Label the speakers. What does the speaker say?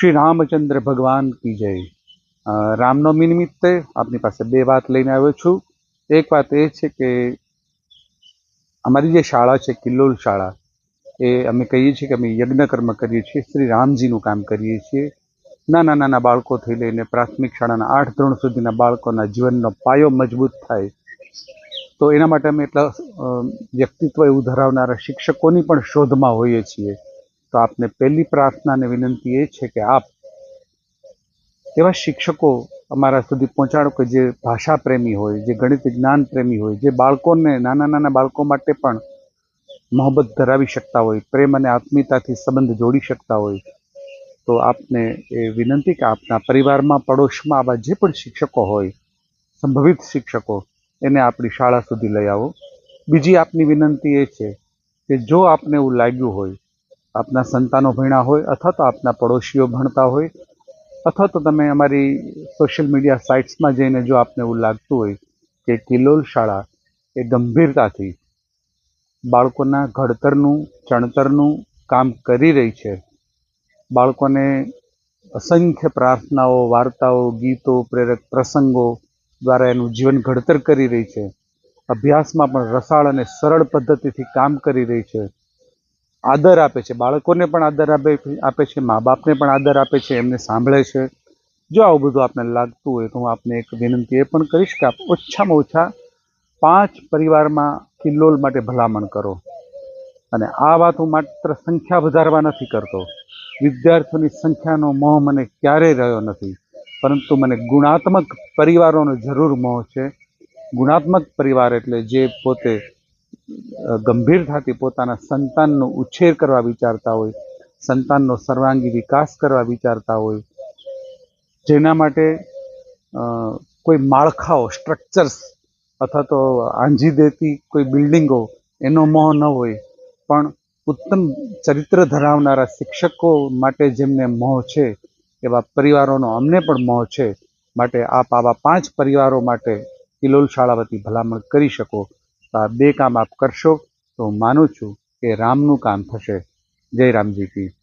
Speaker 1: શ્રી રામચંદ્ર ભગવાન કી જય. રામનવમી નિમિત્તે આપની પાસે બે વાત લઈને આવ્યો છું. એક વાત એ છે કે અમારી જે શાળા છે, કિલ્લોલ શાળા, એ અમે કહીએ છીએ કે અમે યજ્ઞ કર્મ કરીએ છીએ, શ્રી રામજીનું કામ કરીએ છીએ. નાના નાના બાળકોથી લઈને પ્રાથમિક શાળાના આઠ ધોરણ સુધીના બાળકોના જીવનનો પાયો મજબૂત થાય. તો એના માટે અમે એટલા વ્યક્તિત્વ એવું ધરાવનારા શિક્ષકોની પણ શોધમાં હોઈએ છીએ. તો આપને પહેલી પ્રાર્થના અને વિનંતી એ છે કે આપ એવા શિક્ષકો અમારા સુધી પહોંચાડો કે જે ભાષા પ્રેમી હોય, જે ગણિત જ્ઞાન પ્રેમી હોય, જે બાળકોને, નાના નાના બાળકો માટે પણ મોહબ્બત ધરાવી શકતા હોય, પ્રેમ અને આત્મીયતાથી સંબંધ જોડી શકતા હોય, તો આપને એ વિનંતી કે આપના પરિવારમાં, પડોશમાં આવા જે પણ શિક્ષકો હોય, સંભવિત શિક્ષકો, એને આપણી શાળા સુધી લઈ આવો. બીજી આપની વિનંતી એ છે કે જો આપને એવું લાગ્યું હોય આપના સંતાનો ભણ્યા હોય અથવા તો આપના પડોશીઓ ભણતા હોય અથવા તો તમે અમારી સોશિયલ મીડિયા સાઇટ્સમાં જઈને જો આપને એવું લાગતું હોય કે કિલોલ શાળા એ ગંભીરતાથી બાળકોના ઘડતરનું, ચણતરનું કામ કરી રહી છે, બાળકોને અસંખ્ય પ્રાર્થનાઓ, વાર્તાઓ, ગીતો, પ્રેરક પ્રસંગો દ્વારા એનું જીવન ઘડતર કરી રહી છે, અભ્યાસમાં પણ રસાળ અને સરળ પદ્ધતિથી કામ કરી રહી છે. આદર આપે છે. બાળકોને પણ આદર આપે આપે છે મા બાપને પણ આદર આપે છે, એમને સાંભળે છે. જો આવું બધું આપને લાગતું હોય તો હું આપને એક વિનંતી એ પણ કરીશ કે આપ ઓછામાં ઓછા પાંચ પરિવારમાં કિલ્લોલ માટે ભલામણ કરો. અને આ વાત હું માત્ર સંખ્યા વધારવા નથી કરતો. વિદ્યાર્થીઓની સંખ્યાનો મોહ મને ક્યારેય રહ્યો નથી. પરંતુ મને ગુણાત્મક પરિવારોનો જરૂર મોહ છે. ગુણાત્મક પરિવાર એટલે જે પોતે ગંભીરતાથી પોતાના સંતાનનો ઉછેર કરવા વિચારતા હોય, સંતાનનો સર્વાંગી વિકાસ કરવા વિચારતા હોય, જેના માટે કોઈ માળખાઓ સ્ટ્રક્ચર્સ અથવા તો આંજી દેતી કોઈ બિલ્ડિંગો એનો મોહ ન હોય, પણ ઉત્તમ ચરિત્ર ધરાવનારા શિક્ષકો માટે જેમને મોહ છે, એવા પરિવારોનો અમને પણ મોહ છે, માટે આપ આવા પાંચ પરિવારો માટે કિલોલ શાળા વતી ભલામણ કરી શકો. તો આ બે કામ આપ કરશો તો હું માનું છું કે રામનું કામ થશે. જય રામજી કી